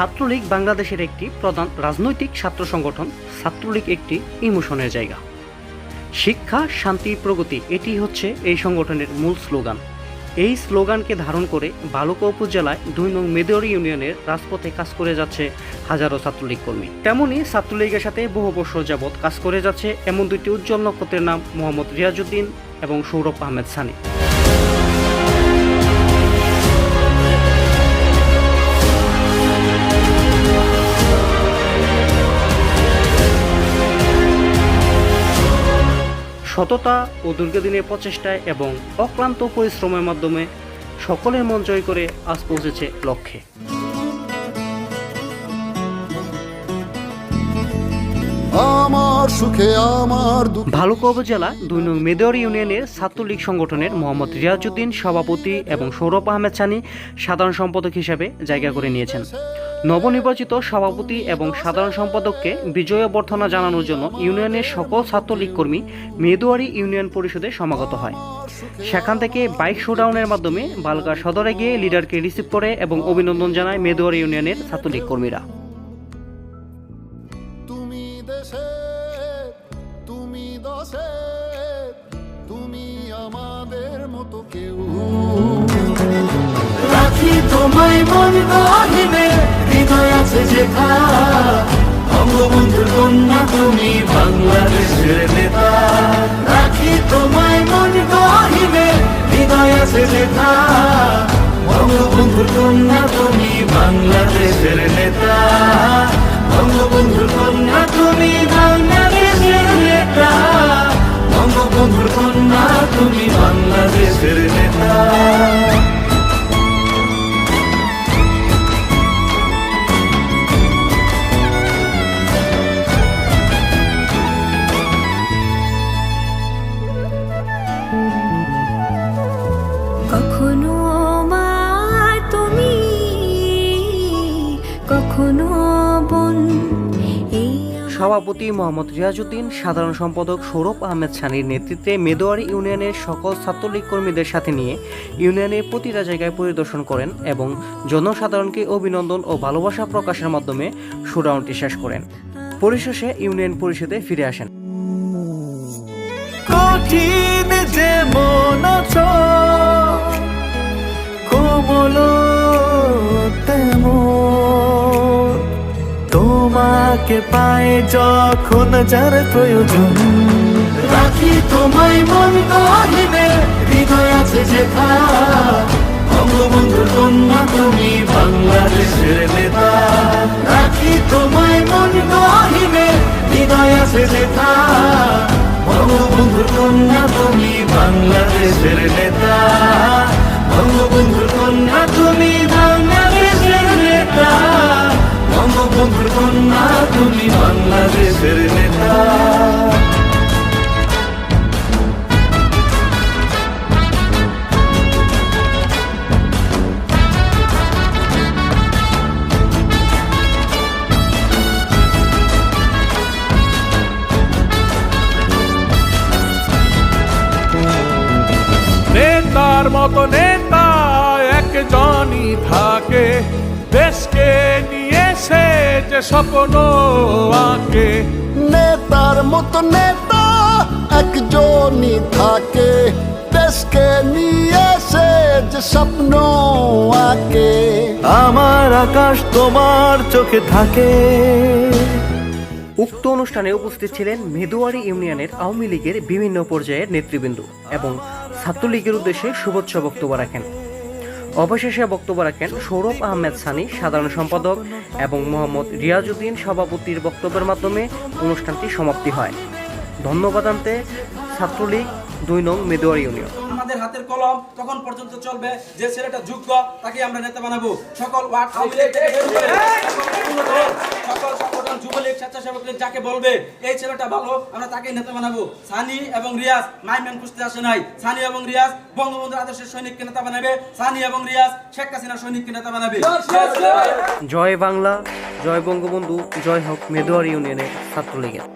ছাত্রলীগ বাংলাদেশের একটি প্রধান রাজনৈতিক ছাত্র সংগঠন, ছাত্রলীগ একটি ইমোশনের জায়গা। শিক্ষা, শান্তি, প্রগতি, এটি হচ্ছে এই সংগঠনের মূল স্লোগান। এই স্লোগানকে ধারণ করে বালুকা উপজেলায় দুই নং মেদরি ইউনিয়নের রাজপথে কাজ করে যাচ্ছে হাজারো ছাত্রলীগ কর্মী। তেমনই ছাত্রলীগের সাথে বহু বছর যাবৎ কাজ করে যাচ্ছে এমন দুইটি উজ্জ্বল নক্ষত্রের নাম মোহাম্মদ রিয়াজুদ্দিন এবং সৌরভ আহমেদ সানি। সততা ও দীর্ঘদিনের প্রচেষ্টায় এবং অক্লান্ত পরিশ্রমের মাধ্যমে সকলের মন জয় করে আজ পৌঁছেছে লক্ষ্যে। আমার সুখে আমার ভালুকা উপজেলা দুই নং মেদর ইউনিয়নের ছাত্রলীগ সংগঠনের মোহাম্মদ রিয়াজউদ্দিন সভাপতি এবং সৌরভ আহমেদ সানি সাধারণ সম্পাদক হিসেবে জায়গা করে নিয়েছেন। নবনির্বাচিত সভাপতি এবং সাধারণ সম্পাদককে বিজয় অভ্যর্থনা জানানোর জন্য ইউনিয়নের সকল ছাত্রলীগ কর্মী মেদুয়ারি ইউনিয়ন পরিষদে সমাগত হয়। সেখান থেকে বাইক শোডাউনের মাধ্যমে বালকা সদরে গিয়ে লিডারকে রিসিভ করে এবং অভিনন্দন জানায় মেদুয়ারি ইউনিয়নের ছাত্রলীগ কর্মীরা। তুমি দেশে তুমি দশে তুমি আমাদের মতো কেউ। রাখি তোমায় মন আছে যেথা বঙ্গবন্ধুর কন্যা তুমি বাংলাদেশের নেতা। রাখি তোমায় মন গহিবে, হৃদয় আছে যেথা বঙ্গবন্ধুর কন্যা তুমি বাংলাদেশের নেতা। সভাপতি মোহাম্মদ রিয়াজুদ্দিন, সাধারণ সম্পাদক সৌরভ আহমেদ সানির নেতৃত্বে মেদোয়ারি ইউনিয়নের সকল ছাত্রলীগ কর্মীদের সাথে নিয়ে ইউনিয়নের প্রতিটা জায়গায় পরিদর্শন করেন এবং জনসাধারণকে অভিনন্দন ও ভালোবাসা প্রকাশের মাধ্যমে শোডাউনটি শেষ করেন। পরিশেষে ইউনিয়ন পরিষদে ফিরে আসেন। তোমাকে পায় যখন যার প্রয়োজন। রাখি তোমায় মন গহিনে হৃদয় আছে যেথা বঙ্গবন্ধুর তুমি বাংলাদেশের নেতা। রাখি তোমায় মন হৃদয় আছে কন্যা, তুমি বাংলাদেশের নেতা। বঙ্গবন্ধুর বাংলাদেশের নেতা নেতার মতো নেতা একজনই থাকে। দেশকে নিয়ে সে যে স্বপ্ন। মতো নেতা একজনই থাকে। দেশকে নিয়ে সে যে স্বপ্ন আঁকে। আমার আকাশ তোমার চোখে থাকে। উক্ত অনুষ্ঠানে উপস্থিত ছিলেন মেদুয়ারি ইউনিয়নের আওয়ামী লীগের বিভিন্ন পর্যায়ের নেতৃবৃন্দ এবং ছাত্রলীগের উদ্দেশ্যে শুভেচ্ছা বক্তব্য রাখেন। অবশেষে বক্তব্য রাখেন সৌরভ আহমেদ সানি, সাধারণ সম্পাদক, এবং মোহাম্মদ রিয়াজউদ্দিন সভাপতির বক্তব্যের মাধ্যমে অনুষ্ঠানটি সমাপ্তি হয়। ধন্যবাদ আনতে ছাত্রলীগ দুই নং মেদুয়ারি ইউনিয়ন। আমাদের হাতের কলম তখন পর্যন্ত চলবে। যে ছেলেটা যোগ্য তাকে আমরা নেতা বানাবো। সকল ওয়ার্ড সকল সংগঠন যুবলীগ স্বেচ্ছাসেবক লীগ যাকে বলবে এই ছেলেটা ভালো আমরা তাকে নেতা বানাবো। সানি এবং রিয়াজ মাইম্যান খুঁজতে আসে নাই। সানি এবং রিয়াজ বঙ্গবন্ধু আদর্শের সৈনিককে নেতা বানাবে। সানি এবং রিয়াজ শেখ হাসিনার সৈনিককে নেতা বানাবে। জয় বাংলা জয় বঙ্গবন্ধু জয় হোক মেদুয়ারি ইউনিয়নের ছাত্রলীগের।